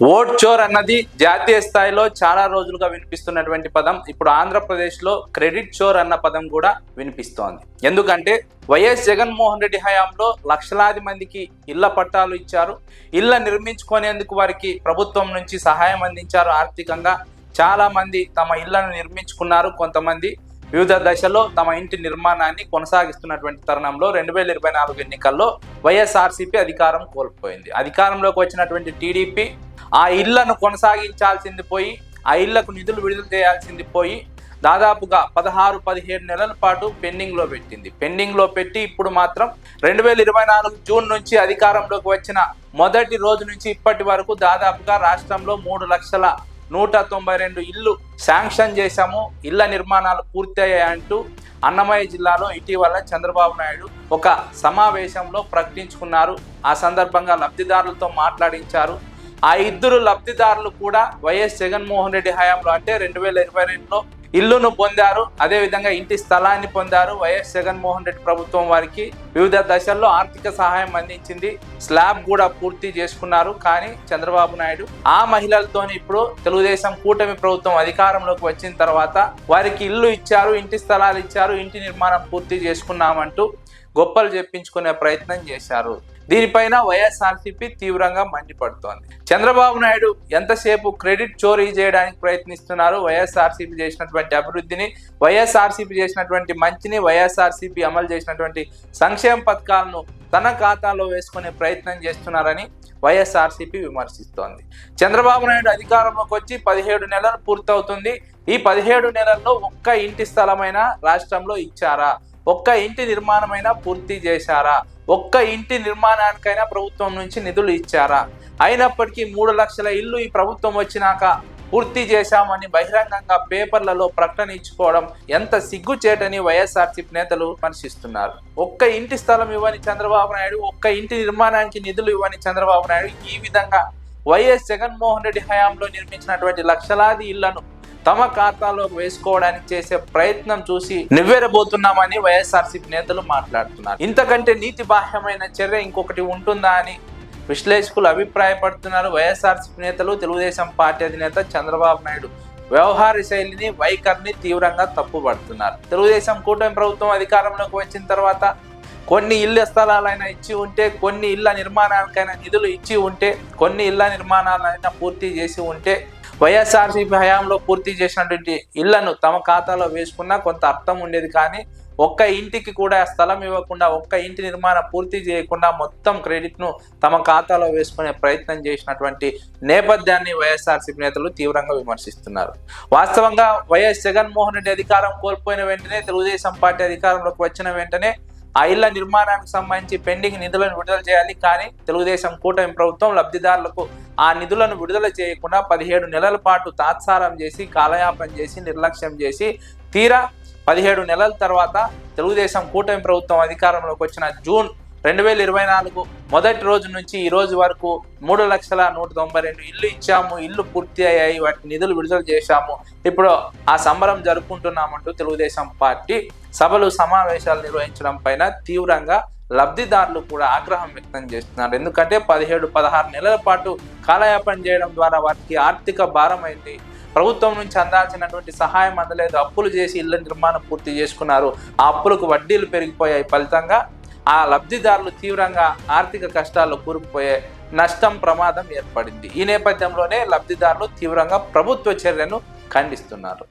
Vote చోర్ అన్నది జాతీయ స్థాయిలో చాలా రోజులుగా వినిపిస్తున్నటువంటి పదం. ఇప్పుడు ఆంధ్రప్రదేశ్లో క్రెడిట్ చోర్ అన్న పదం కూడా వినిపిస్తోంది. ఎందుకంటే వైఎస్ జగన్మోహన్ రెడ్డి హయాంలో లక్షలాది మందికి ఇళ్ళ పట్టాలు ఇచ్చారు. ఇళ్ళ నిర్మించుకునేందుకు వారికి ప్రభుత్వం నుంచి సహాయం అందించారు. ఆర్థికంగా చాలా మంది తమ ఇళ్ళను నిర్మించుకున్నారు కొంతమంది. వివిధ దశలో తమ ఇంటి నిర్మాణాన్ని కొనసాగిస్తున్నటువంటి తరుణంలో రెండు వేల ఇరవై నాలుగు ఎన్నికల్లో వైఎస్ఆర్సీపీ అధికారం కోల్పోయింది. అధికారంలోకి వచ్చినటువంటి టీడీపీ ఆ ఇళ్ళను కొనసాగించాల్సింది పోయి ఆ ఇళ్ళకు నిధులు విడుదల చేయాల్సింది పోయి దాదాపుగా పదహారు పదిహేడు నెలల పాటు పెండింగ్లో పెట్టింది. పెండింగ్లో పెట్టి ఇప్పుడు మాత్రం రెండు వేల ఇరవై నాలుగు జూన్ నుంచి అధికారంలోకి వచ్చిన మొదటి రోజు నుంచి ఇప్పటి వరకు దాదాపుగా రాష్ట్రంలో మూడు లక్షల నూట తొంభై రెండు ఇల్లు శాంక్షన్ చేశాము. ఇళ్ళ నిర్మాణాలు పూర్తయ్యాయంటూ అన్నమయ్య జిల్లాలో ఇటీవల చంద్రబాబు నాయుడు ఒక సమావేశంలో ప్రకటించుకున్నారు. ఆ సందర్భంగా లబ్ధిదారులతో మాట్లాడించారు. ఆ ఇద్దరు లబ్ధిదారులు కూడా వైఎస్ జగన్మోహన్ రెడ్డి హయాంలో అంటే రెండు వేల ఇరవై రెండులో ఇల్లును పొందారు అదేవిధంగా ఇంటి స్థలాన్ని పొందారు. వైఎస్ జగన్మోహన్ రెడ్డి ప్రభుత్వం వారికి వివిధ దశల్లో ఆర్థిక సహాయం అందించింది. స్లాబ్ కూడా పూర్తి చేసుకున్నారు. కానీ చంద్రబాబు నాయుడు ఆ మహిళలతోని ఇప్పుడు తెలుగుదేశం కూటమి ప్రభుత్వం అధికారంలోకి వచ్చిన తర్వాత వారికి ఇల్లు ఇచ్చారు ఇంటి స్థలాలు ఇచ్చారు ఇంటి నిర్మాణం పూర్తి చేసుకున్నామంటూ గొప్పలు చెప్పించుకునే ప్రయత్నం చేశారు. దీనిపైన వైఎస్ఆర్సీపీ తీవ్రంగా మండిపడుతోంది. చంద్రబాబు నాయుడు ఎంతసేపు క్రెడిట్ చోరీ చేయడానికి ప్రయత్నిస్తున్నారు? వైఎస్ఆర్సీపీ చేసినటువంటి అభివృద్ధిని వైఎస్ఆర్సీపీ చేసినటువంటి మంచిని వైఎస్ఆర్సీపీ అమలు చేసినటువంటి సంక్షేమ పథకాలను తన ఖాతాలో వేసుకునే ప్రయత్నం చేస్తున్నారని వైఎస్ఆర్సీపీ విమర్శిస్తోంది. చంద్రబాబు నాయుడు అధికారంలోకి వచ్చి పదిహేడు నెలలు పూర్తవుతుంది. ఈ పదిహేడు నెలల్లో ఒక్క ఇంటి స్థలమైనా రాష్ట్రంలో ఇచ్చారా? ఒక్క ఇంటి నిర్మాణమైనా పూర్తి చేశారా? ఒక్క ఇంటి నిర్మాణానికైనా ప్రభుత్వం నుంచి నిధులు ఇచ్చారా? అయినప్పటికీ మూడు లక్షల ఇల్లు ఈ ప్రభుత్వం వచ్చినాక పూర్తి చేశామని బహిరంగంగా పేపర్లలో ప్రకటన ఇచ్చుకోవడం ఎంత సిగ్గుచేటని వైఎస్ఆర్సీపీ నేతలు విమర్శిస్తున్నారు. ఒక్క ఇంటి స్థలం ఇవ్వని చంద్రబాబు నాయుడు ఒక్క ఇంటి నిర్మాణానికి నిధులు ఇవ్వని చంద్రబాబు నాయుడు ఈ విధంగా వైఎస్ జగన్మోహన్ రెడ్డి హయాంలో నిర్మించినటువంటి లక్షలాది ఇళ్ళను తమ ఖాతాలో వేసుకోవడానికి చేసే ప్రయత్నం చూసి నివ్వెరబోతున్నామని వైఎస్ఆర్సీపీ నేతలు మాట్లాడుతున్నారు. ఇంతకంటే నీతి బాహ్యమైన చర్య ఇంకొకటి ఉంటుందా అని విశ్లేషకులు అభిప్రాయపడుతున్నారు వైఎస్ఆర్సీపీ నేతలు. తెలుగుదేశం పార్టీ అధినేత చంద్రబాబు నాయుడు వ్యవహార శైలిని వైఖరిని తీవ్రంగా తప్పుపడుతున్నారు. తెలుగుదేశం కూటమి ప్రభుత్వం అధికారంలోకి వచ్చిన తర్వాత కొన్ని ఇళ్ళ స్థలాలైనా ఇచ్చి ఉంటే కొన్ని ఇళ్ళ నిర్మాణాలకైనా నిధులు ఇచ్చి ఉంటే కొన్ని ఇళ్ళ నిర్మాణాలైనా పూర్తి చేసి ఉంటే వైఎస్ఆర్సీపీ హయాంలో పూర్తి చేసినటువంటి ఇళ్ళను తమ ఖాతాలో వేసుకున్నా కొంత అర్థం ఉండేది కానీ ఒక్క ఇంటికి కూడా స్థలం ఇవ్వకుండా ఒక్క ఇంటి నిర్మాణం పూర్తి చేయకుండా మొత్తం క్రెడిట్ను తమ ఖాతాలో వేసుకునే ప్రయత్నం చేసినటువంటి నేపథ్యాన్ని వైఎస్ఆర్సీపీ నేతలు తీవ్రంగా విమర్శిస్తున్నారు. వాస్తవంగా వైఎస్ జగన్మోహన్ రెడ్డి అధికారం కోల్పోయిన వెంటనే తెలుగుదేశం పార్టీ అధికారంలోకి వచ్చిన వెంటనే ఆ ఇళ్ళ నిర్మాణానికి సంబంధించి పెండింగ్ నిధులను విడుదల చేయాలి. కానీ తెలుగుదేశం కూటమి ప్రభుత్వం లబ్ధిదారులకు ఆ నిధులను విడుదల చేయకుండా పదిహేడు నెలల పాటు తాత్సారం చేసి కాలయాపన చేసి నిర్లక్ష్యం చేసి తీరా పదిహేడు నెలల తర్వాత తెలుగుదేశం కూటమి ప్రభుత్వం అధికారంలోకి వచ్చిన జూన్ రెండు వేల ఇరవై నాలుగు మొదటి రోజు నుంచి ఈ రోజు వరకు మూడు లక్షల నూట తొంభై రెండు ఇల్లు ఇచ్చాము ఇల్లు పూర్తి అయ్యాయి వాటి నిధులు విడుదల చేశాము. ఇప్పుడు ఆ సంబరం జరుపుకుంటున్నామంటూ తెలుగుదేశం పార్టీ సభలు సమావేశాలు నిర్వహించడం పైన తీవ్రంగా లబ్ధిదారులు కూడా ఆగ్రహం వ్యక్తం చేస్తున్నారు. ఎందుకంటే పదిహేడు పదహారు నెలల పాటు కాలయాపన చేయడం ద్వారా వారికి ఆర్థిక భారం అయింది. ప్రభుత్వం నుంచి అందాల్సినటువంటి సహాయం అందలేదు. అప్పులు చేసి ఇళ్ళ నిర్మాణం పూర్తి చేసుకున్నారు. ఆ అప్పులకు వడ్డీలు పెరిగిపోయాయి. ఫలితంగా ఆ లబ్ధిదారులు తీవ్రంగా ఆర్థిక కష్టాల్లో కూరుకుపోయే నష్టం ప్రమాదం ఏర్పడింది. ఈ నేపథ్యంలోనే లబ్ధిదారులు తీవ్రంగా ప్రభుత్వ చర్యను ఖండిస్తున్నారు.